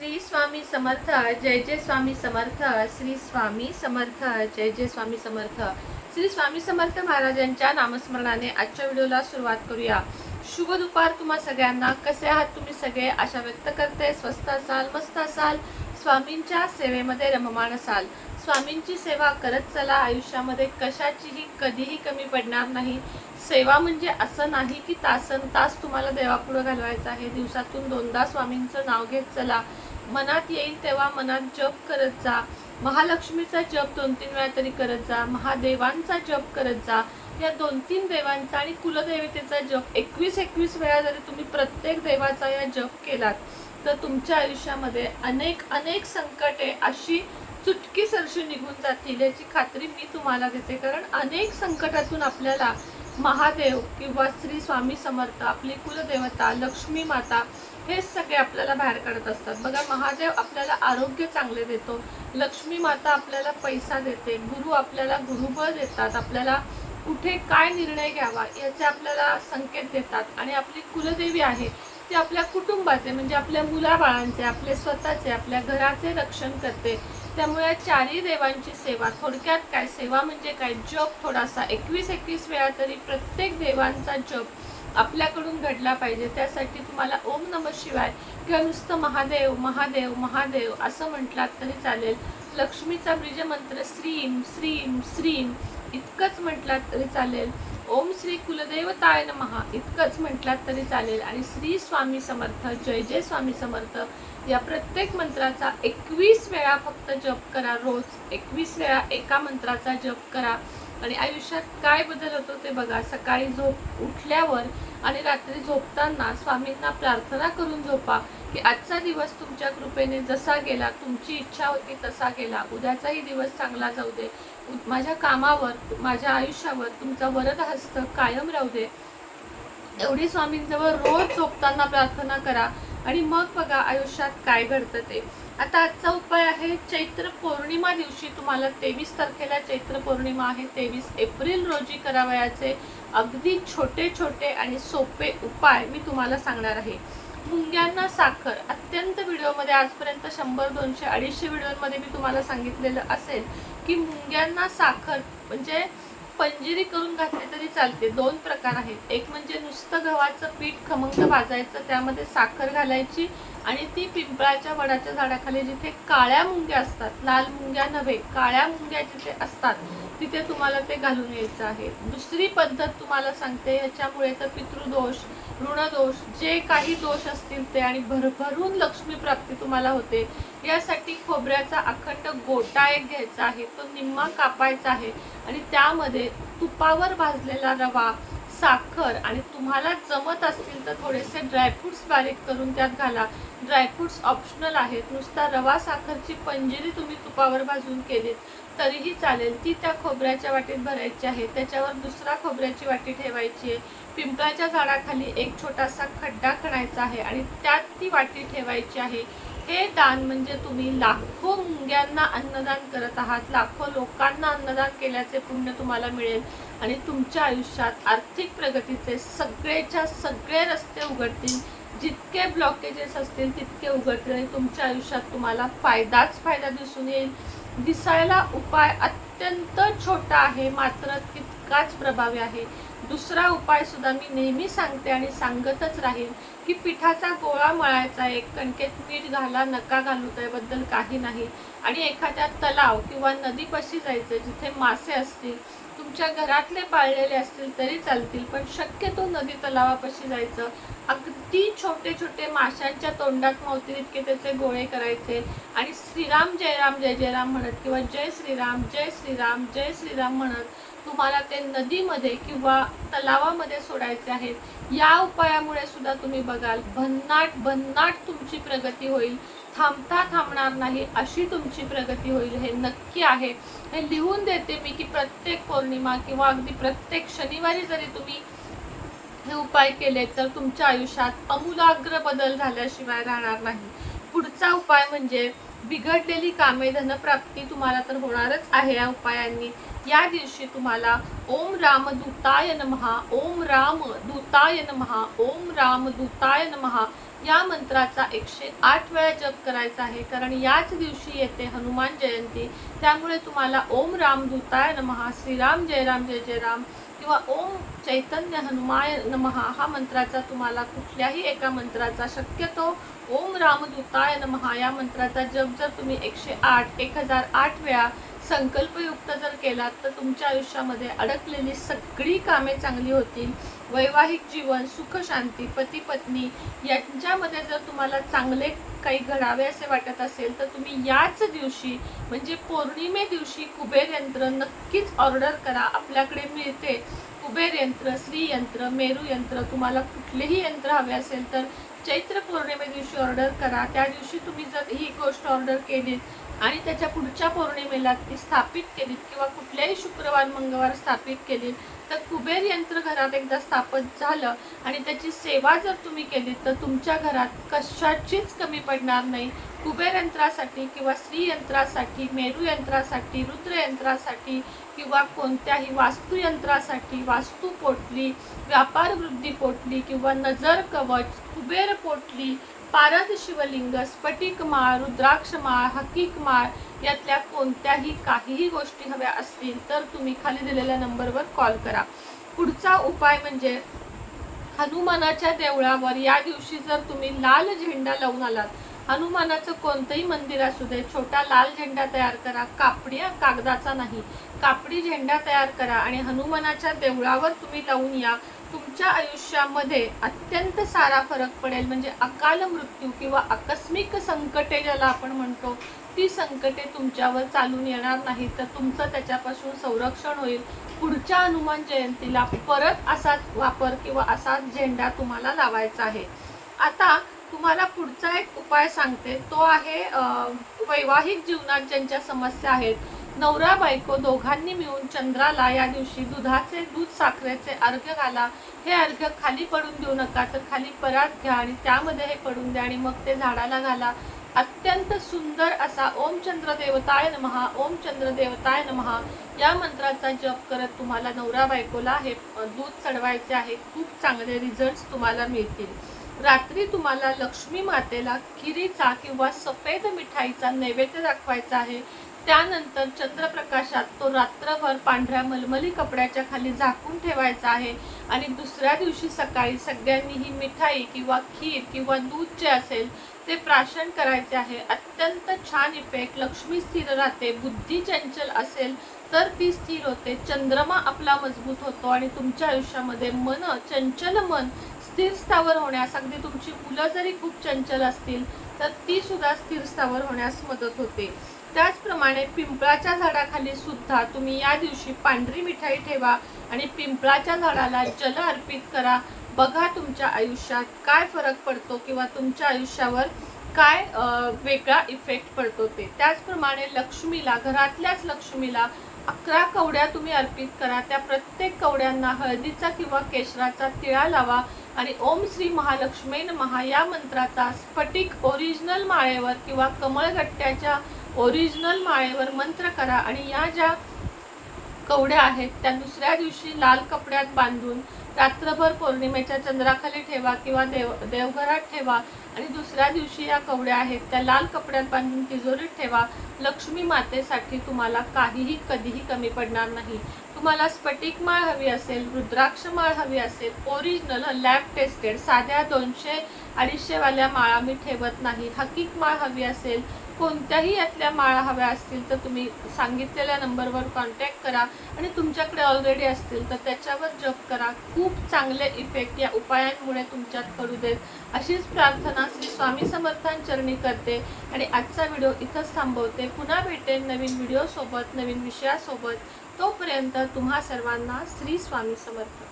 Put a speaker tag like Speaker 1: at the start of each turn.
Speaker 1: श्री स्वामी समर्थ जय जय स्वामी समर्थ श्री स्वामी समर्थ जय जय स्वामी समर्थ. श्री स्वामी समर्थ महाराजांच्या नामस्मरणाने आजच्या व्हिडिओला सुरुवात करूया. शुभ दुपार तुम्हा सगळ्यांना. कसे आहात तुम्ही सगळे? आशा व्यक्त करते. स्वस्त असाल मस्त असाल. स्वामींच्या सेवेमध्ये रममाण असाल. स्वामींची सेवा करत चला. आयुष्यामध्ये कशाचीही कधीही कमी पडणार नाही. सेवा म्हणजे असं नाही की तासन तास तुम्हाला देवापुढं घालवायचं आहे. दिवसातून दोनदा स्वामींचं नाव घेत चला. मनात येईल तेव्हा मनात जप करत जा. महालक्ष्मीचा जप दोन तीन वेळा तरी करत जा. महादेवांचा जप करत जा. या दोन तीन देवांचा आणि कुलदेवतेचा जप. एकवीस एकवीस वेळा जरी तुम्ही प्रत्येक देवाचा या जप केलात तर तुमच्या आयुष्यामध्ये अनेक अनेक संकटे अशी चुटकी सरशी निघून जातील याची खात्री मी तुम्हाला देते. कारण अनेक संकटातून आपल्याला महादेव किंवा श्री स्वामी समर्थ आपली कुलदेवता लक्ष्मी माता हे सगळे आपल्याला बाहेर काढत असतात. बघा महादेव आपल्याला आरोग्य चांगले देतो. लक्ष्मी माता आपल्याला पैसा देते. गुरु आपल्याला गुरुबळ देतात. आपल्याला कुठे काय निर्णय घ्यावा याचे आपल्याला संकेत देतात. आणि आपली कुलदेवी आहे ती आपल्या कुटुंबाचे म्हणजे आपल्या मुलाबाळांचे आपले स्वतःचे आपल्या घराचे रक्षण करते. त्यामुळे चारही देवांची सेवा थोडक्यात काय सेवा म्हणजे काय? जप थोडासा एकवीस एकवीस वेळा तरी प्रत्येक देवांचा जप आपल्याकडून घडला पाहिजे. त्यासाठी तुम्हाला ओम नम शिवाय किंवा नुसतं महादेव महादेव महादेव असं म्हटलात तरी चालेल. लक्ष्मीचा बीजमंत्र श्रीम श्रीम श्रीम इतकंच म्हटलात तरी चालेल. ओम श्री कुलदेवताय नमहा इतकंच म्हटलात तरी चालेल. आणि श्री स्वामी समर्थ जय जय स्वामी समर्थ. या प्रत्येक मंत्राचा एकवीस वेळा फक्त जप करा रोज एकवीस वेळा एका मंत्राचा जप करा. आणि आयुष्यात काय बदल होतो ते बघा. सकाळी झोप उठल्यावर आणि रात्री झोपताना स्वामींना प्रार्थना करून झोपा की आजचा दिवस तुमच्या कृपेने जसा गेला तुमची इच्छा होती तसा गेला. उद्याचाही दिवस चांगला जाऊ दे. माझ्या कामावर माझ्या आयुष्यावर तुमचा वरद हस्त कायम राहू दे. एवढी स्वामींजवळ रोज झोपताना प्रार्थना करा. आणि मग बघा आयुष्यात काय घडतं ते. आता आजचा उपाय आहे चैत्र पौर्णिमा दिवशी तुम्हाला तेवीस तारखेला चैत्र पौर्णिमा आहे. तेवीस एप्रिल रोजी करावयाचे अगदी छोटे छोटे आणि सोपे उपाय मी तुम्हाला सांगणार आहे. मुंग्यांना साखर अत्यंत व्हिडिओमध्ये आजपर्यंत शंभर दोनशे अडीचशे व्हिडिओमध्ये मी तुम्हाला सांगितलेलं असेल की मुंग्यांना साखर म्हणजे पंजिरी करून घातली तरी चालते. दोन प्रकार आहेत. एक म्हणजे नुसतं गव्हाचं पीठ खमंग भाजायचं त्यामध्ये साखर घालायची आणि ती पिंपळाच्या वडाच्या झाडाखाली जिथे काळ्या मुंग्या असतात लाल मुंग्या नव्हे काळ्या मुंग्या जिथे असतात तिथे तुम्हाला ते घालून यायचं आहे. दुसरी पद्धत तुम्हाला सांगते ह्याच्यामुळे तर पितृदोष ऋणदोष जे काही दोष असतील ते आणि भरभरून लक्ष्मी प्राप्ती तुम्हाला होते यासाठी खोबऱ्याचा अखंड गोटा एक घ्यायचा आहे तो निम्मा कापायचा आहे आणि त्यामध्ये तुपावर भाजलेला रवा साखर आणि तुम्हाला जमत असतील तर थोडेसे ड्रायफ्रुट्स बारीक करून त्यात घाला. ड्रायफ्रुट्स ऑप्शनल आहेत नुसता रवा साखरची पंजिरी तुम्ही तुपावर भाजून केलीत तरीही चालेल. ती त्या खोबऱ्याच्या वाटीत भरायची आहे त्याच्यावर दुसरा खोबऱ्याची वाटी ठेवायची आहे. पिंपळाच्या झाडाखाली एक छोटासा खड्डा खणायचा आहे आणि त्यात ती वाटी ठेवायची आहे. हे दान म्हणजे तुम्ही लाखो मुंग्यांना अन्नदान करत आहात. लाखो लोकांना अन्नदान केल्याचे पुण्य तुम्हाला मिळेल आणि तुमच्या आयुष्यात आर्थिक प्रगतीचे सगळेच्या सगळे रस्ते उघडतील. जितके ब्लॉकेजेस असतील तितके उघडतील आणि तुमच्या आयुष्यात तुम्हाला फायदाच फायदा दिसून येईल. दिसायला उपाय अत्यंत छोटा आहे. मात्र तितकाच प्रभावी आहे. दुसरा उपाय सुद्धा मी नेहमी सांगते आणि सांगतच राहील की पिठाचा गोळा मळायचा एक कणकेत मीठ घाला नका घालू त्याबद्दल काही नाही. आणि एखाद्या तलाव किंवा नदीपाशी जायचं जिथे मासे असतील तुमच्या घरातले पाळलेले असतील तरी चालतील पण शक्यतो नदी तलावापाशी जायचं. अगदी छोटे छोटे माशांच्या तोंडात मावतील इतके त्याचे गोळे करायचे. आणि श्रीराम जय राम जय जय राम म्हणत किंवा जय श्रीराम जय श्रीराम जय श्रीराम म्हणत तुम्हाला ते नदीमध्ये किंवा तलावामध्ये सोडायचे आहेत. या उपायामुळे सुद्धा तुम्ही बघाल भन्नाट भन्नाट तुमची प्रगती होईल. थांबता थांबणार नाही अशी तुमची प्रगती होईल हे नक्की आहे. हे लिहून देते मी की प्रत्येक पौर्णिमा किंवा अगदी प्रत्येक शनिवारी जरी तुम्ही हे उपाय केले तर तुमच्या आयुष्यात अमूलाग्र बदल झाल्याशिवाय राहणार नाही. पुढचा उपाय म्हणजे बिघडलेली कामे धनप्राप्ती तुम्हाला तर होणारच आहे या उपायांनी. या दिवशी तुम्हाला ओम राम दूताय नमहा ओम राम दूताय नमहा ओम राम दूताय नमहा या मंत्राचा एकशे आठ वेळा जप करायचा आहे. कारण याच दिवशी येते हनुमान जयंती. त्यामुळे तुम्हाला ओम राम दूताय नमहा श्रीराम जय राम जय जय राम किंवा ओम चैतन्य हनुमाय नमहा हा मंत्राचा तुम्हाला कुठल्याही एका मंत्राचा शक्यतो ओम रामदूताय नमहा या मंत्राचा जप जर तुम्ही एकशे आठ एक हजार आठ वेळा संकल्पयुक्त जर केलात तर तुमच्या आयुष्यामध्ये अडकलेली सगळी कामे चांगली होतील. वैवाहिक जीवन सुख शांती पती पत्नी यांच्यामध्ये जर तुम्हाला चांगले काही घडावे असे वाटत असेल तर तुम्ही याच दिवशी म्हणजे पौर्णिमे दिवशी कुबेर यंत्र नक्कीच ऑर्डर करा. आपल्याकडे मिळते कुबेर यंत्र श्री यंत्र मेरू यंत्र. तुम्हाला कुठलेही यंत्र हवे असेल तर चैत्र पौर्णिमे दिवशी ऑर्डर करा. त्या दिवशी तुम्ही जर ही गोष्ट ऑर्डर केली आणि त्याच्या पुढच्या पौर्णिमेला ती स्थापित केलीत किंवा कुठल्याही शुक्रवार मंगळवार स्थापित केलीत तर कुबेर यंत्र घरात एकदा स्थापित झालं आणि त्याची सेवा जर तुम्ही केलीत तर तुमच्या घरात कशाचीच कमी पडणार नाही. कुबेर यंत्रासाठी किंवा स्त्री यंत्रासाठी मेरू यंत्रासाठी रुद्र यंत्रासाठी किंवा कोणत्याही वास्तुयंत्रासाठी वास्तू पोटली व्यापार वृद्धी पोटली किंवा नजर कवच कुबेर पोटली पारद शिवलिंग स्फटिक माळ रुद्राक्ष माळ हकीक माळ यातल्या कोणत्याही काहीही गोष्टी हव्या असतील तर तुम्ही खाली दिलेल्या नंबरवर कॉल करा. पुढचा उपाय म्हणजे हनुमानाच्या देवळावर या दिवशी जर तुम्ही लाल झेंडा लावून आलात हनुमानाचं कोणतंही मंदिर असू दे छोटा लाल झेंडा तयार करा कापडी कागदाचा नाही. कापडी झेंडा तयार करा आणि हनुमानाच्या देवळावर तुम्ही लावून या. तुमच्या आयुष्यामध्ये अत्यंत सारा फरक पडेल. म्हणजे अकाल मृत्यू किंवा आकस्मिक संकटे ज्याला आपण म्हणतो ती संकटे तुमच्यावर चालून येणार नाही तर तुमचं त्याच्यापासून संरक्षण होईल. पुढच्या हनुमान जयंतीला परत असाच वापर किंवा असाच झेंडा तुम्हाला लावायचा आहे. आता तुम्हाला पुढचा एक उपाय सांगते. तो आहे अं, वैवाहिक जीवनात ज्यांच्या समस्या आहेत नवरा बायको दोघांनी मिळून चंद्राला या दिवशी दुधाचे दूध साखरेचे अर्घ्य घाला. हे अर्घ्य खाली पडून देऊ नका तर खाली परात घ्या आणि त्यामध्ये हे पडून द्या आणि मग ते झाडाला घाला. अत्यंत सुंदर असा ओम चंद्र देवताय नमहा ओम चंद्र देवताय नमहा या मंत्राचा जप करत तुम्हाला नवरा बायकोला हे दूध चढवायचे आहे. खूप चांगले रिझल्ट तुम्हाला मिळतील. रात्री तुम्हाला लक्ष्मी मातेला खिरीचा किंवा सफेद मिठाईचा नैवेद्य दाखवायचा आहे. त्यानंतर चंद्रप्रकाशात तो रात्रभर पांढऱ्या मलमली कपड्याच्या खाली झाकून ठेवायचा आहे. आणि दुसऱ्या दिवशी सकाळी सगळ्यांनी ही मिठाई किंवा खीर किंवा दूध जे असेल ते प्राशन करायचे आहे. अत्यंत छान इफेक्ट लक्ष्मी स्थिर राहते बुद्धी चंचल असेल तर ती स्थिर होते. चंद्रमा आपला मजबूत होतो आणि तुमच्या आयुष्यामध्ये मन चंचल मन स्थिर स्थावर होण्यास अगदी तुमची मुलं जरी खूप चंचल असतील तर ती सुद्धा स्थिर स्थावर होण्यास मदत होते. त्याचप्रमाणे पिंपळाच्या झाडाखाली सुद्धा तुम्ही या दिवशी पांढरी मिठाई ठेवा आणि पिंपळाच्या झाडाला जल अर्पित करा. बघा तुमच्या आयुष्यात काय फरक पडतो किंवा तुमच्या आयुष्यावर काय वेगळा इफेक्ट पडतो ते. त्याचप्रमाणे लक्ष्मीला घरातल्याच लक्ष्मीला अकरा कवड्या तुम्ही अर्पित करा. त्या प्रत्येक कवड्यांना हळदीचा किंवा केशराचा तिळा लावा आणि ओम श्री महालक्ष्मी महा या मंत्राचा स्फटिक ओरिजिनल माळेवर किंवा कमळगट्ट्याच्या ओरिजिनल माळेवर मंत्र करा आणि या ज्या कवड्या आहेत त्या दुसऱ्या दिवशी लाल कपड्यात बांधून रात्रभर पौर्णिमेच्या चंद्राखाली ठेवा किंवा देव देवघरात ठेवा आणि दुसऱ्या दिवशी या कवड्या आहेत त्या लाल कपड्यात बांधून तिजोरीत ठेवा. लक्ष्मी मातेसाठी तुम्हाला काहीही कधीही कमी पडणार नाही. तुम्हाला स्फटिक माळ हवी असेल रुद्राक्ष माळ हवी असेल ओरिजिनल लॅब टेस्टेड साध्या दोनशे अडीचशेवाल्या माळा मी ठेवत नाही. हकीक माळ हवी असेल कोणत्याही यातल्या माळा हव्या असतील तर तुम्ही सांगितलेल्या नंबरवर कॉन्टॅक्ट करा. आणि तुमच्याकडे ऑलरेडी असतील तर त्याच्यावर जप करा. खूप चांगले इफेक्ट या उपायांमुळे तुमच्यात पडू देत. अशीच प्रार्थना श्री स्वामी समर्थांचरणी करते. आणि आजचा व्हिडिओ इथंच थांबवते. पुन्हा भेटेन नवीन व्हिडिओसोबत नवीन विषयासोबत. तोपर्यंत तुम्हा सर्वांना श्री स्वामी समर्थ.